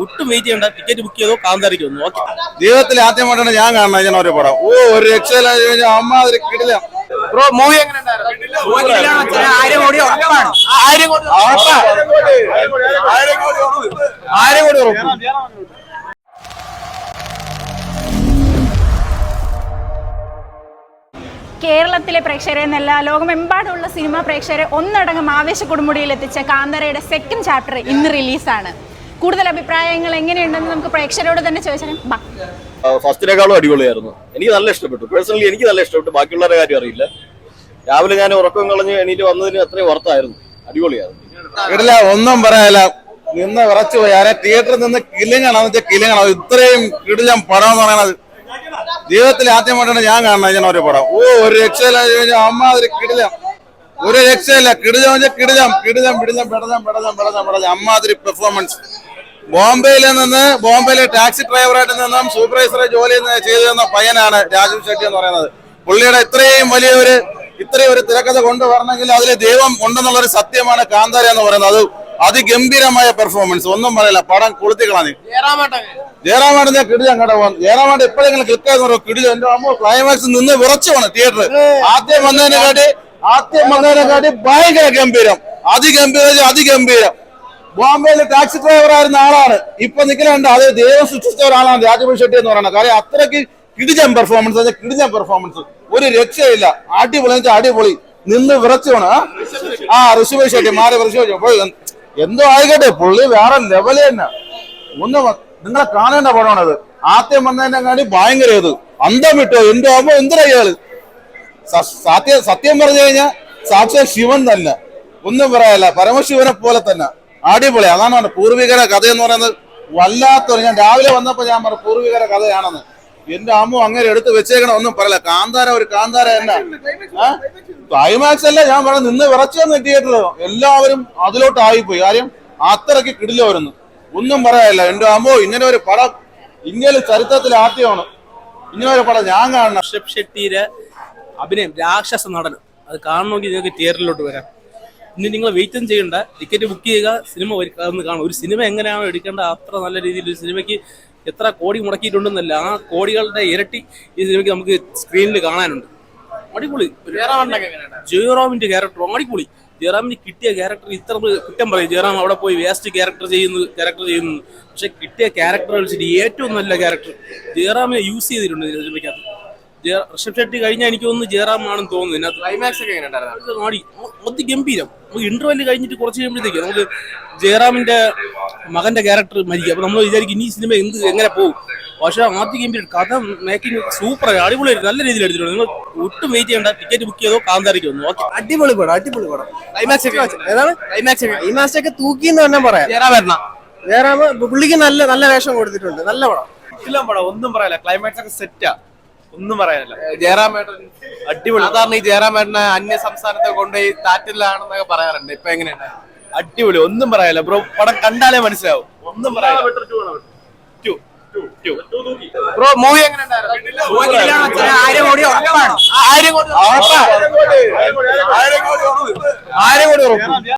ഒട്ടും വെയിറ്റ് ചെയ്യണ്ട. Ticket book ചെയ്തോ കാന്താരിക്ക് വന്നു. ഓക്കെ ജീവിതത്തിൽ ആദ്യമായിട്ടാണ് ഞാൻ കാണുന്നത് ഞാൻ ഒരു പടം. ഓ ഒരു രക്ഷയില്ല അമ്മാതിരി കിടില. ബ്രോ മൂവി എങ്ങനെ കേരളത്തിലെ പ്രേക്ഷകരെ എന്നല്ല ലോകമെമ്പാടുമുള്ള സിനിമാ പ്രേക്ഷകരെ ഒന്നടങ്കം ആവേശ കൊടുമുടിയിൽ എത്തിച്ച കാന്തരയുടെ സെക്കൻഡ് ചാപ്റ്റർ ഇന്ന് റിലീസാണ് കൂടുതൽ അഭിപ്രായങ്ങൾ എങ്ങനെയുണ്ടെന്ന് നമുക്ക് പ്രേക്ഷകരോട് തന്നെ ചോദിച്ചാലും ബാ. ഫസ്റ്റിനേക്കാളും അടിപൊളിയായിരുന്നു. എനിക്ക് നല്ല ഇഷ്ടപ്പെട്ടു. പേഴ്സണലി എനിക്ക് നല്ല ഇഷ്ടപ്പെട്ടു. ബാക്കിയുള്ളവരുടെ കാര്യം അറിയില്ല. രാവിലെ ഞാൻ ഉറക്കം കളഞ്ഞ് എണീറ്റ് വന്നതിന് അത്രയും വർത്തായിരുന്നു. അടിപൊളിയായിരുന്നു. കിടില ഒന്നും പറയാല നിന്ന് വിറച്ചു പോയി. ആരെ തിയേറ്ററിൽ നിന്ന് കിലിങ്ങാണെന്ന് വെച്ചാൽ കിലിങ്ങാണ്. ഇത്രയും കിടിലം പടം എന്ന് പറയുന്നത് ജീവിതത്തിൽ ആദ്യമായിട്ടാണ് ഞാൻ കാണുന്നത് ഞാൻ ഒരു പടം. ഓ ഒരു രക്ഷയില്ല അമ്മാതിരി കിടിലം. ഒരു രക്ഷയില്ല. കിടിലം വെച്ചാൽ കിടിലം. കിടിലം പിടിലം പെടലം പെടലം പെടലം പെടലം. അമ്മാതിരി പെർഫോമൻസ് ബോംബെയിൽ നിന്ന് ബോംബെയിലെ ടാക്സി ഡ്രൈവറായിട്ട് നിന്നും സൂപ്പർവൈസറെ ജോലി ചെയ്തു തന്ന പയ്യനാണ് രാജീവ് ഷെട്ടി എന്ന് പറയുന്നത്. പുള്ളിയുടെ ഇത്രയും വലിയ ഒരു ഇത്രയും ഒരു തിരക്കഥ കൊണ്ടുവരണമെങ്കിൽ അതിൽ ദൈവം ഉണ്ടെന്നുള്ള ഒരു സത്യമാണ് കാന്താര എന്ന് പറയുന്നത്. അത് അതിഗംഭീരമായ പെർഫോമൻസ് ഒന്നും പറയില്ല. പടം കൊളുത്തി കളഞ്ഞു. ജയറാമാടിന്റെ കിടിലം കേട്ടോ ജയറാമാട് എപ്പോഴെങ്കിലും ക്ലിക്ക് ആയി പറയുമോ കിടിലം. എന്റെ അമ്മ ക്ലൈമാക്സ് നിന്ന് വിറച്ചു പോണ് തിയേറ്റർ ആദ്യം വന്നതിനെ കാട്ടി ആദ്യം വന്നതിനെ കാട്ടി ഭയങ്കര ഗംഭീരം. അതിഗംഭീരം അതിഗംഭീരം. ബോംബെയിൽ ടാക്സി ഡ്രൈവർ ആയിരുന്ന ആളാണ്. ഇപ്പൊ നിൽക്കുന്നുണ്ട് അത് ദൈവം സൃഷ്ടിച്ച ഒരാളാണ് രാജീവ് ഷെട്ടി എന്ന് പറയുന്നത്. കാര്യം അത്രയ്ക്ക് കിടിജം പെർഫോമൻസ് അതെ കിടിജം പെർഫോമൻസ് ഒരു രക്ഷയില്ല. അടിപൊളി എന്ന് അടിപൊളി. നിന്ന് വിറച്ചു പോണ് ആ? ഋഷഭ ഷെട്ടി മാറി ഋഷഭ. എന്തോ ആയിക്കോട്ടെ പുള്ളി വേറെ ലെവൽ തന്നെ. ഒന്ന് നിങ്ങളെ കാണേണ്ട പടമാണത് ആദ്യം വന്നതിനെ കാണി ഭയങ്കര ഇത്. അന്തം വിട്ടോ? എന്തോ ആകുമ്പോ എന്തിനാ ഇയാൾ? സത്യം സത്യം പറഞ്ഞു കഴിഞ്ഞാൽ സാക്ഷാൽ ശിവൻ തന്നെ. ഒന്നും പറയാല്ല പരമശിവനെ പോലെ തന്നെ. അടിപൊളി. അതാണ് പറഞ്ഞത് പൂർവികര കഥ എന്ന് പറയുന്നത്. വല്ലാത്തൊരു ഞാൻ രാവിലെ വന്നപ്പോ ഞാൻ പറഞ്ഞു പൂർവികര കഥയാണെന്ന്. എന്റെ അമ്മ അങ്ങനെ എടുത്ത് വെച്ചേക്കണം ഒന്നും പറയല കാന്താര ഒരു കാന്താര എന്നാ. ക്ലൈമാക്സ് അല്ല ഞാൻ പറഞ്ഞു നിന്ന് വിറച്ചു തിയേറ്ററിൽ എല്ലാവരും അതിലോട്ടായിപ്പോയി. കാര്യം അത്രയ്ക്ക് കിടിലവരുന്നു ഒന്നും പറയാനില്ല. എന്റെ അമ്മോ ഇങ്ങനെ ഒരു പടം ഇങ്ങനെ ചരിത്രത്തിൽ ആദ്യമാണ്. ഇങ്ങനെ ഒരു പടം ഞാൻ കാണണം. ഷെട്ടിയുടെ അഭിനയം രാക്ഷസ നടൻ. അത് കാണണമെങ്കിൽ നിങ്ങൾക്ക് തിയേറ്ററിലോട്ട് വരാം. ഇനി നിങ്ങൾ വെയിറ്റും ചെയ്യണ്ട. ടിക്കറ്റ് ബുക്ക് ചെയ്യുക സിനിമ ഒന്ന് കാണും ഒരു സിനിമ എങ്ങനെയാണോ എടുക്കേണ്ടത് അത്ര നല്ല രീതിയിൽ ഒരു സിനിമയ്ക്ക് എത്ര കോടി മുടക്കിയിട്ടുണ്ടെന്നല്ല ആ കോടികളുടെ ഇരട്ടി ഈ സിനിമയ്ക്ക് നമുക്ക് സ്ക്രീനിൽ കാണാനുണ്ട്. അടിപൊളി. ജയറാമിന്റെ ക്യാരക്ടർ അടിപൊളി. ജയറാമിന് കിട്ടിയ ക്യാരക്ടർ ഇത്ര കുറ്റം പറയും. ജയറാം അവിടെ പോയി വേസ്റ്റ് ക്യാരക്ടർ ചെയ്യുന്നു ക്യാരക്ടർ ചെയ്യുന്നു. പക്ഷെ കിട്ടിയ ക്യാരക്ടർ വെച്ചിട്ട് ഏറ്റവും നല്ല ക്യാരക്ടർ ജയറാമിനെ യൂസ് ചെയ്തിട്ടുണ്ട് സിനിമയ്ക്കകത്ത് ഋഷഭ് ഷെട്ടി കഴിഞ്ഞാൽ എനിക്ക് ഒന്ന് ജയറാം ആണെന്ന് തോന്നുന്നു. ഇതിനകത്ത് ക്ലൈമാക്സ് ഒക്കെ എങ്ങനെ ഉണ്ടായിരുന്നു? ഇത് ഗംഭീരം. നമുക്ക് ഇന്റർവെൽ കഴിഞ്ഞിട്ട് കുറച്ച് കഴിയുമ്പോഴത്തേക്ക് നമുക്ക് ജയറാമിന്റെ മകന്റെ ക്യാരക്ടർ മരിക്കും. അപ്പൊ നമ്മൾ വിചാരിക്കും ഇനി ഈ സിനിമ എന്ത് എങ്ങനെ പോകും? പക്ഷേ ആദ്യ ഗംഭീരം. കഥ മേക്കിംഗ് സൂപ്പർ അടിപൊളിയായിരുന്നു. നല്ല രീതിയിൽ എടുത്തിട്ടുണ്ട് നിങ്ങൾ ഒട്ടും വെയിറ്റ് ചെയ്യണ്ട. ടിക്കറ്റ് ബുക്ക് ചെയ്തോ കാന്താരിക്ക് വന്നു. ഓക്കെ അടിപൊളി പടം അടിപൊളി പടം. ക്ലൈമാക്സ് ഒക്കെ ഏതാണ്? ക്ലൈമാക്സ് ഒക്കെ ക്ലൈമാക്സ് ഒക്കെ തൂക്കി എന്ന് തന്നെ പറയാം. ജയറാം വരണം. വേറെ പുള്ളിക്ക് നല്ല നല്ല വേഷം കൊടുത്തിട്ടുണ്ട്. നല്ല പടം. ഇല്ല പടം ഒന്നും പറയാല ക്ലൈമാക്സ് ഒക്കെ സെറ്റാ ഒന്നും പറയാനില്ല. ജയറാമേട്ടൻ. അടിപൊളി. സാധാരണ ഈ ജയറാമേട്ടനെ അന്യ സംസ്ഥാനത്തെ കൊണ്ടുപോയി താറ്റിലാണെന്നൊക്കെ പറയാറുണ്ട്. ഇപ്പൊ എങ്ങനെയാണ് അടിപൊളി. ഒന്നും പറയാനില്ല. ബ്രോ പടം കണ്ടാലേ മനസ്സിലാവും. ഒന്നും പറയാനില്ല. ബ്രോ മൂവി എങ്ങനെ ഉണ്ടായിരുന്നു? ആയിരം കോടി ഉറപ്പാണ്.